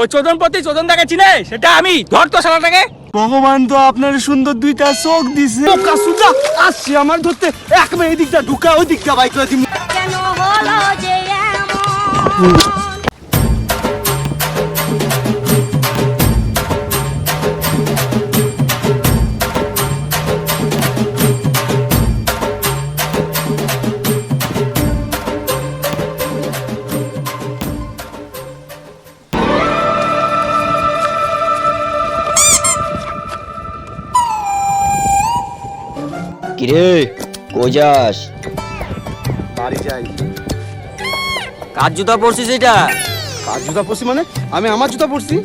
ওই চোদন প্রতি চোদন দাকে চিনে? সেটা আমি। ধর তো শালাটাকে। ভগবান তো আপনার সুন্দর দুইটা চোখ দিছে। বোকা সুজা আসছে আমার ধরতে। এক মেয়ে দিকটা ঢুকা ওই দিকটা বাইক করে দিমু। কেন হলো যে এমন? কিরে? কই যাস? বাড়ি যাই। কার জুতা পরছিস এটা? কার জুতা পরছি মানে? আমি আমার জুতা পরছি?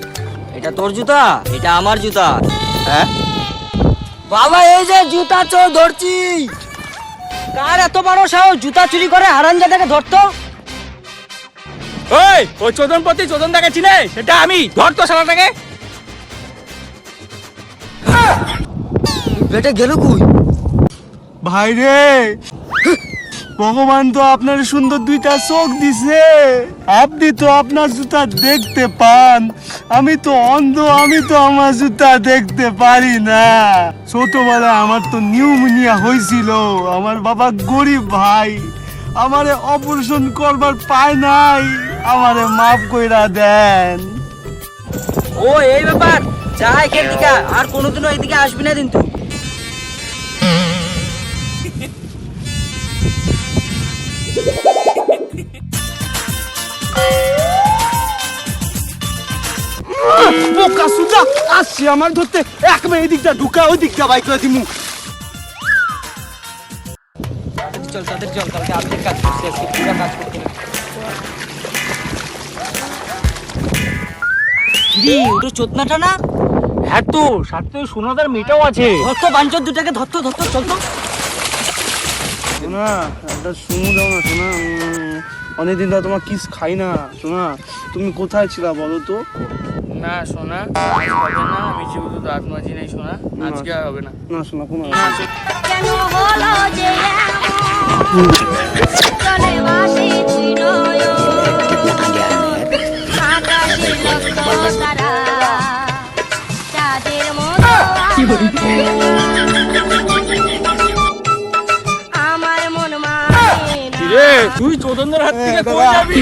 এটা তোর জুতা? এটা আমার জুতা? হ্যাঁ? বাবা এই যে জুতা চোর ধরছি। কার এত বড় সাহস? জুতা চুরি করে হারান জাদাকে ধরতো? ওই ওই চোদন প্রতি চোদন তাকে চিনে? সেটা আমি। ধর তো শালাটাকে। বেটে গেল কই? ভাই রে ভগবান তো আপনার সুন্দর দুইটা চোখ দিছে। আপনি তো আপনার জুতা দেখতে পান। আমি তো অন্ধ, আমি তো আমার জুতা দেখতে পারি না। ছোটবেলায় আমার তো নিউমোনিয়া হয়েছিল। আমার বাবা গরিব ভাই। আমারে অপারেশন করবার পায় নাই। আমারে মাফ কইরা দেন। ও, এই ব্যাপার। যা এখান আর কোনোদিনও এদিকে আসবি না কিন্তু। বোকা সুজা আসছে আমার ধরতে। এক মেয়ে দিকটা ঢুকা ওই দিকটা বাইক করে দিমু। চল তাদের চল কালকে আপডেট কাজ আজকে পুরো কাজ করতে। ওটা চোদনাটা না? হ্যাঁ তো সাথে সোনাদার মেয়েটাও আছে। ধরতো বাঞ্চর দুটাকে ধরতো ধরতো চল তো। শোনা একটা শুনু দাও না শোনা উম, অনেকদিন ধরে তোমার কিস খাই না শোনা তুমি কোথায় ছিলা বলো তো? না সোনা। আজ হবে না আমি যেহেতু দাঁত মাজি নাই সোনা আজকে আর হবে না। না শোনা কোনো কেন হলো যে চলে বাসি তুই নয়ন আকাশের লক্ষ তারা। চাঁদের মতো আমার মন মানে তুই চোদনদের হাত থেকে কই যাবি?